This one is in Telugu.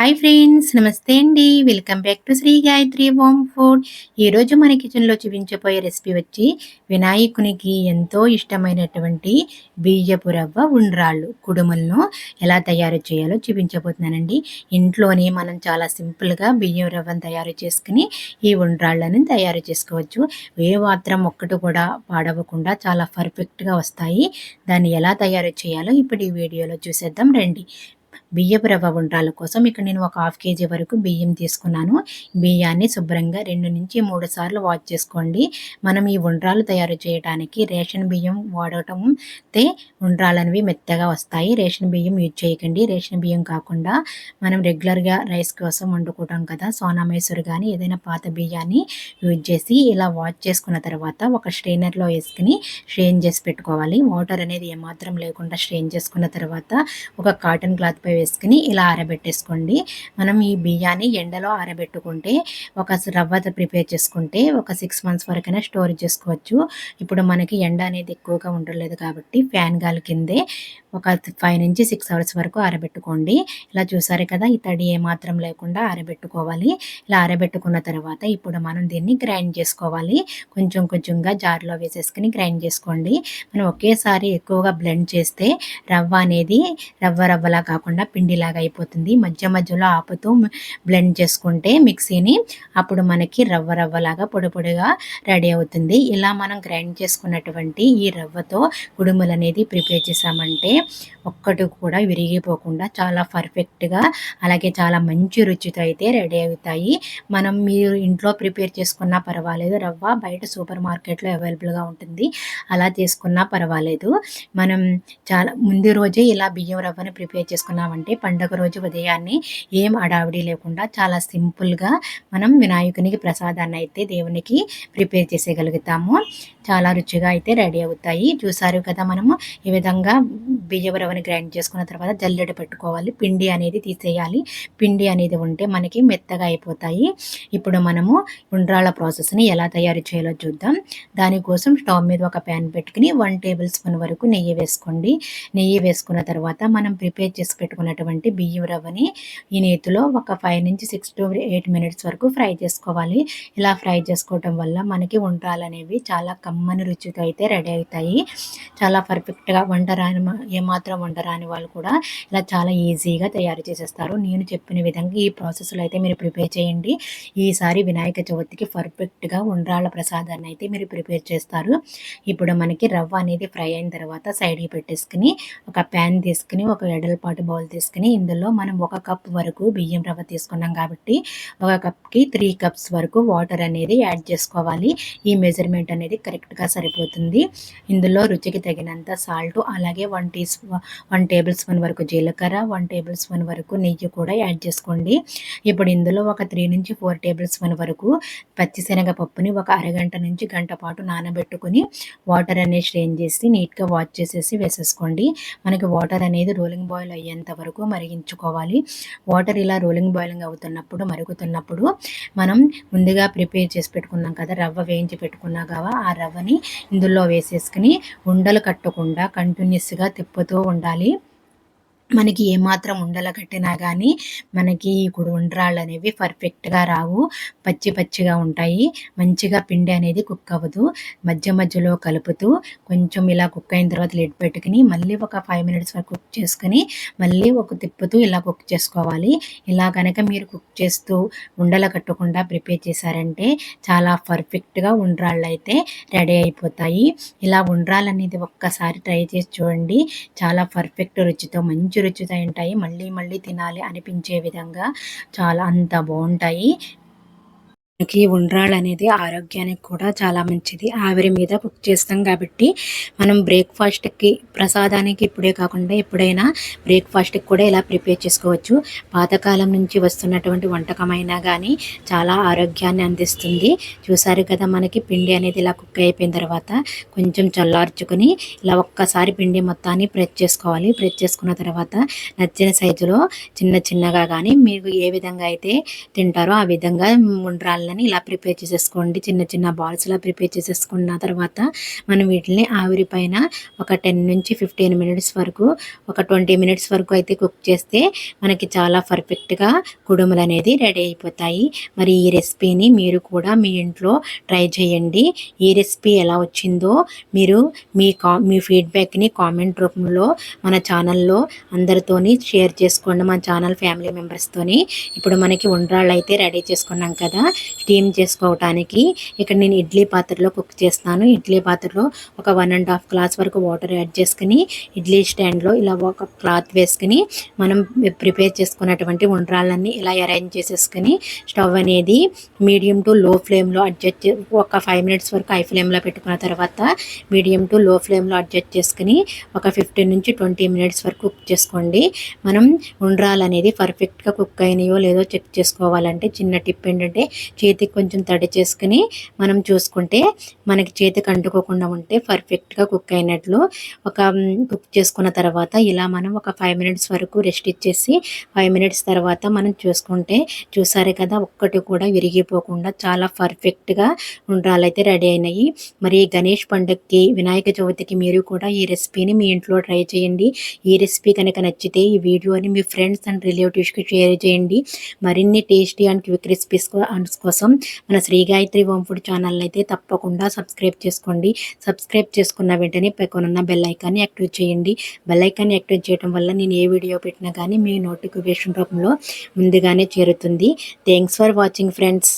హాయ్ ఫ్రెండ్స్ నమస్తే అండి. Welcome back to Sri Gayatri home food ఈరోజు మన కిచెన్లో చూపించబోయే రెసిపీ వచ్చి వినాయకునికి ఎంతో ఇష్టమైనటువంటి బియ్యపు రవ్వ ఉండ్రాళ్ళు. కుడుములను ఎలా తయారు చేయాలో చూపించబోతున్నానండి. ఇంట్లోనే మనం చాలా సింపుల్గా బియ్యం రవ్వను తయారు చేసుకుని ఈ ఉండ్రాళ్ళని తయారు చేసుకోవచ్చు. ఏ మాత్రం ఒక్కటి కూడా పాడవకుండా చాలా పర్ఫెక్ట్గా వస్తాయి. దాన్ని ఎలా తయారు చేయాలో ఇప్పుడు ఈ వీడియోలో చూసేద్దాం రండి. బియ్యపు రవ్వ ఉండ్రాల కోసం ఇక్కడ నేను ఒక హాఫ్ కేజీ వరకు బియ్యం తీసుకున్నాను. బియ్యాన్ని శుభ్రంగా రెండు నుంచి మూడు సార్లు వాష్ చేసుకోండి. మనం ఈ ఉండ్రాలు తయారు చేయడానికి రేషన్ బియ్యం వాడటం తే ఉండ్రాలు అనేవి మెత్తగా వస్తాయి. రేషన్ బియ్యం యూజ్ చేయకండి. రేషన్ బియ్యం కాకుండా మనం రెగ్యులర్గా రైస్ కోసం వండుకుంటాం కదా సోనా మైసూర్ కానీ ఏదైనా పాత బియ్యాన్ని యూజ్ చేసి ఇలా వాష్ చేసుకున్న తర్వాత ఒక స్ట్రెయినర్లో వేసుకుని స్ట్రెయిన్ చేసి పెట్టుకోవాలి. వాటర్ అనేది ఏమాత్రం లేకుండా స్ట్రెయిన్ చేసుకున్న తర్వాత ఒక కాటన్ క్లాత్ పై వేసుకుని ఇలా ఆరబెట్టేసుకోండి. మనం ఈ బియ్యాన్ని ఎండలో ఆరబెట్టుకుంటే ఒక రవ్వ ప్రిపేర్ చేసుకుంటే ఒక సిక్స్ మంత్స్ వరకైనా స్టోర్ చేసుకోవచ్చు. ఇప్పుడు మనకి ఎండ అనేది ఎక్కువగా ఉండలేదు కాబట్టి ఫ్యాన్ గాలి కిందే ఒక ఫైవ్ నుంచి సిక్స్ అవర్స్ వరకు ఆరబెట్టుకోండి. ఇలా చూసారు కదా ఈ తడి ఏమాత్రం లేకుండా ఆరబెట్టుకోవాలి. ఇలా ఆరబెట్టుకున్న తర్వాత ఇప్పుడు మనం దీన్ని గ్రైండ్ చేసుకోవాలి. కొంచెం కొంచెంగా జార్లో వేసేసుకుని గ్రైండ్ చేసుకోండి. మనం ఒకేసారి ఎక్కువగా బ్లెండ్ చేస్తే రవ్వ అనేది రవ్వ రవ్వలా కాకుండా పిండిలాగా అయిపోతుంది. మధ్య మధ్యలో ఆపుతూ బ్లెండ్ చేసుకుంటే మిక్సీని అప్పుడు మనకి రవ్వ రవ్వలాగా పొడి పొడిగా రెడీ అవుతుంది. ఇలా మనం గ్రైండ్ చేసుకున్నటువంటి ఈ రవ్వతో కుడుములు అనేది ప్రిపేర్ చేసామంటే ఒక్కటి కూడా విరిగిపోకుండా చాలా పర్ఫెక్ట్గా అలాగే చాలా మంచి రుచితో అయితే రెడీ అవుతాయి. మనం మీరు ఇంట్లో ప్రిపేర్ చేసుకున్నా పర్వాలేదు రవ్వ బయట సూపర్ మార్కెట్లో అవైలబుల్గా ఉంటుంది. అలా తీసుకున్నా పర్వాలేదు. మనం చాలా ముందు రోజే ఇలా బియ్యం రవ్వని ప్రిపేర్ చేసుకున్నామంటే పండుగ రోజు ఉదయాన్నే ఏం అడావిడి లేకుండా చాలా సింపుల్గా మనం వినాయకునికి ప్రసాదాన్ని అయితే దేవునికి ప్రిపేర్ చేసేయగలుగుతాము. చాలా రుచిగా అయితే రెడీ అవుతాయి. చూసారు కదా మనము? ఈ విధంగా బియ్యం గ్రైండ్ చేసుకున్న తర్వాత జల్లెడ పెట్టుకోవాలి. పిండి అనేది తీసేయాలి. పిండి అనేది ఉంటే మనకి మెత్తగా అయిపోతాయి. ఇప్పుడు మనము ఉండ్రాళ్ళ ప్రాసెస్ని ఎలా తయారు చేయాలో చూద్దాం. దానికోసం స్టవ్ మీద ఒక ప్యాన్ పెట్టుకుని వన్ టేబుల్ స్పూన్ వరకు నెయ్యి వేసుకోండి. నెయ్యి వేసుకున్న తర్వాత మనం ప్రిపేర్ చేసి పెట్టుకున్నటువంటి బియ్యం రవ్వని ఈ నేతిలో ఒక ఫైవ్ నుంచి సిక్స్ టు ఎయిట్ మినిట్స్ వరకు ఫ్రై చేసుకోవాలి. ఇలా ఫ్రై చేసుకోవటం వల్ల మనకి ఉండ్రాలు అనేవి చాలా కమ్మని రుచితో అయితే రెడీ అవుతాయి. చాలా పర్ఫెక్ట్గా వంట రాని ఏమాత్రం వంట రాని వాళ్ళు కూడా ఇలా చాలా ఈజీగా తయారు చేసేస్తారు. నేను చెప్పిన విధంగా ఈ ప్రాసెస్లో అయితే మీరు ప్రిపేర్ చేయండి. ఈసారి వినాయక చవితికి పర్ఫెక్ట్గా ఉండ్రాళ్ళ ప్రసాదాన్ని అయితే మీరు ప్రిపేర్ చేస్తారు. ఇప్పుడు మనకి రవ్వ అనేది ఫ్రై అయిన తర్వాత సైడ్కి పెట్టేసుకుని ఒక ప్యాన్ తీసుకుని ఒక ఎడలపాటు బౌల్ తీసుకుని ఇందులో మనం ఒక కప్ వరకు బియ్యం రవ్వ తీసుకున్నాం కాబట్టి ఒక కప్కి త్రీ కప్స్ వరకు వాటర్ అనేది యాడ్ చేసుకోవాలి. ఈ మెజర్మెంట్ అనేది కరెక్ట్గా సరిపోతుంది. ఇందులో రుచికి తగినంత సాల్ట్ అలాగే one teaspoon one tablespoon వరకు జీలకర్ర వన్ టేబుల్ స్పూన్ వరకు నెయ్యి కూడా యాడ్ చేసుకోండి. ఇప్పుడు ఇందులో ఒక త్రీ నుంచి ఫోర్ టేబుల్ స్పూన్ వరకు పచ్చిశనగ పప్పుని ఒక అరగంట నుంచి గంట పాటు నానబెట్టుకుని వాటర్ అనేది స్ట్రెయిన్ చేసి నీట్గా వాష్ చేసేసి వేసేసుకోండి. మనకి వాటర్ అనేది రోలింగ్ బాయిల్ అయ్యేంత వరకు మరిగించుకోవాలి. వాటర్ ఇలా రోలింగ్ బాయిలింగ్ అవుతున్నప్పుడు మరుగుతున్నప్పుడు మనం ముందుగా ప్రిపేర్ చేసి పెట్టుకున్నాం కదా రవ్వ వేయించి పెట్టుకున్నా కావా ఆ రవ్వ రవ్వని ఇందులో వేసేసుకుని ఉండలు కట్టకుండా కంటిన్యూస్గా తిప్పుతూ ఉండాలి. మనకి ఏమాత్రం ఉండల కట్టినా కానీ మనకి ఇప్పుడు ఉండరాళ్ళు అనేవి పర్ఫెక్ట్గా రావు. పచ్చి పచ్చిగా ఉంటాయి. మంచిగా పిండి అనేది కుక్ అవ్వదు. మధ్య మధ్యలో కలుపుతూ కొంచెం ఇలా కుక్ అయిన తర్వాత లిడ్ పెట్టుకుని మళ్ళీ ఒక ఫైవ్ మినిట్స్ వరకు కుక్ చేసుకుని మళ్ళీ ఒక తిప్పుతూ ఇలా కుక్ చేసుకోవాలి. ఇలా కనుక మీరు కుక్ చేస్తూ ఉండల కట్టకుండా ప్రిపేర్ చేశారంటే చాలా పర్ఫెక్ట్గా ఉండ్రాళ్ళు అయితే రెడీ అయిపోతాయి. ఇలా ఉండ్రాలు అనేది ఒక్కసారి ట్రై చేసి చూడండి. చాలా పర్ఫెక్ట్ రుచితో మంచి రుచి రుచితో ఉంటాయి. మళ్ళీ మళ్ళీ తినాలి అనిపించే విధంగా చాలా అంత బాగుంటాయి. మనకి ఉండ్రాళ్ళు అనేది ఆరోగ్యానికి కూడా చాలా మంచిది. ఆవిరి మీద కుక్ చేస్తాం కాబట్టి మనం బ్రేక్ఫాస్ట్కి ప్రసాదానికి ఇప్పుడే కాకుండా ఎప్పుడైనా బ్రేక్ఫాస్ట్కి కూడా ఇలా ప్రిపేర్ చేసుకోవచ్చు. పాతకాలం నుంచి వస్తున్నటువంటి వంటకమైనా కానీ చాలా ఆరోగ్యాన్ని అందిస్తుంది. చూసారు కదా మనకి పిండి అనేది ఇలా కుక్ అయిపోయిన తర్వాత కొంచెం చల్లార్చుకొని ఇలా ఒక్కసారి పిండి మొత్తాన్ని ప్రెస్ చేసుకోవాలి. ప్రెస్ చేసుకున్న తర్వాత నచ్చిన సైజులో చిన్న చిన్నగా కానీ మీరు ఏ విధంగా అయితే తింటారో ఆ విధంగా ఉండ్రాళ్ళు ఉండ్రాళ్ళని ఇలా ప్రిపేర్ చేసేసుకోండి. చిన్న చిన్న బాల్స్లా ప్రిపేర్ చేసేసుకున్న తర్వాత మనం వీటిని ఆవిరి పైన ఒక టెన్ నుంచి ఫిఫ్టీన్ మినిట్స్ వరకు ఒక ట్వంటీ మినిట్స్ వరకు అయితే కుక్ చేస్తే మనకి చాలా పర్ఫెక్ట్గా కుడుములు అనేది రెడీ అయిపోతాయి. మరి ఈ రెసిపీని మీరు కూడా మీ ఇంట్లో ట్రై చేయండి. ఈ రెసిపీ ఎలా వచ్చిందో మీరు మీ కా మీ ఫీడ్బ్యాక్ని కామెంట్ రూపంలో మన ఛానల్లో అందరితోని షేర్ చేసుకోండి. మన ఛానల్ ఫ్యామిలీ మెంబర్స్తోని ఇప్పుడు మనకి ఉండ్రాళ్ళు అయితే రెడీ చేసుకున్నాం కదా. స్టీమ్ చేసుకోవటానికి ఇక్కడ నేను ఇడ్లీ పాత్రలో కుక్ చేస్తాను. ఇడ్లీ పాత్రలో ఒక వన్ అండ్ హాఫ్ గ్లాస్ వరకు వాటర్ యాడ్ చేసుకుని ఇడ్లీ స్టాండ్లో ఇలా ఒక క్లాత్ వేసుకుని మనం ప్రిపేర్ చేసుకున్నటువంటి ఉండ్రాళ్ళన్నీ ఇలా అరేంజ్ చేసేసుకుని స్టవ్ అనేది మీడియం టు లో ఫ్లేమ్లో అడ్జస్ట్ ఒక ఫైవ్ మినిట్స్ వరకు హై ఫ్లేమ్లో పెట్టుకున్న తర్వాత మీడియం టు లో ఫ్లేమ్లో అడ్జస్ట్ చేసుకుని ఒక ఫిఫ్టీన్ నుంచి ట్వంటీ మినిట్స్ వరకు కుక్ చేసుకోండి. మనం ఉండ్రాలు అనేది పర్ఫెక్ట్గా కుక్ అయినాయో లేదో చెక్ చేసుకోవాలంటే చిన్న టిప్ ఏంటంటే చేతికి కొంచెం తడి చేసుకుని మనం చూసుకుంటే మనకి చేతికి అంటుకోకుండా ఉంటే పర్ఫెక్ట్గా కుక్ అయినట్లు ఒక కుక్ చేసుకున్న తర్వాత ఇలా మనం ఒక ఫైవ్ మినిట్స్ వరకు రెస్ట్ ఇచ్చేసి ఫైవ్ మినిట్స్ తర్వాత మనం చూసుకుంటే చూసారే కదా ఒక్కటి కూడా విరిగిపోకుండా చాలా పర్ఫెక్ట్గా ఉండ్రాలైతే రెడీ అయినాయి. మరి గణేష్ పండుగకి వినాయక చవితికి మీరు కూడా ఈ రెసిపీని మీ ఇంట్లో ట్రై చేయండి. ఈ రెసిపీ కనుక నచ్చితే ఈ వీడియోని మీ ఫ్రెండ్స్ అండ్ రిలేటివ్స్కి షేర్ చేయండి. మరిన్ని టేస్టీ అండ్ క్విక్ రెసిపీస్ కోసం మన Sri Gayatri home food channel అయితే తప్పకుండా సబ్స్క్రైబ్ చేసుకోండి. సబ్స్క్రైబ్ చేసుకున్న వెంటనే పక్కనున్న బెల్ ఐకాన్ని యాక్టివేట్ చేయండి. బెల్ ఐకాన్ని యాక్టివేట్ చేయడం వల్ల నేను ఏ వీడియో పెట్టినా కానీ మీ నోటిఫికేషన్ రూపంలో ముందుగానే చేరుతుంది. Thanks for watching friends.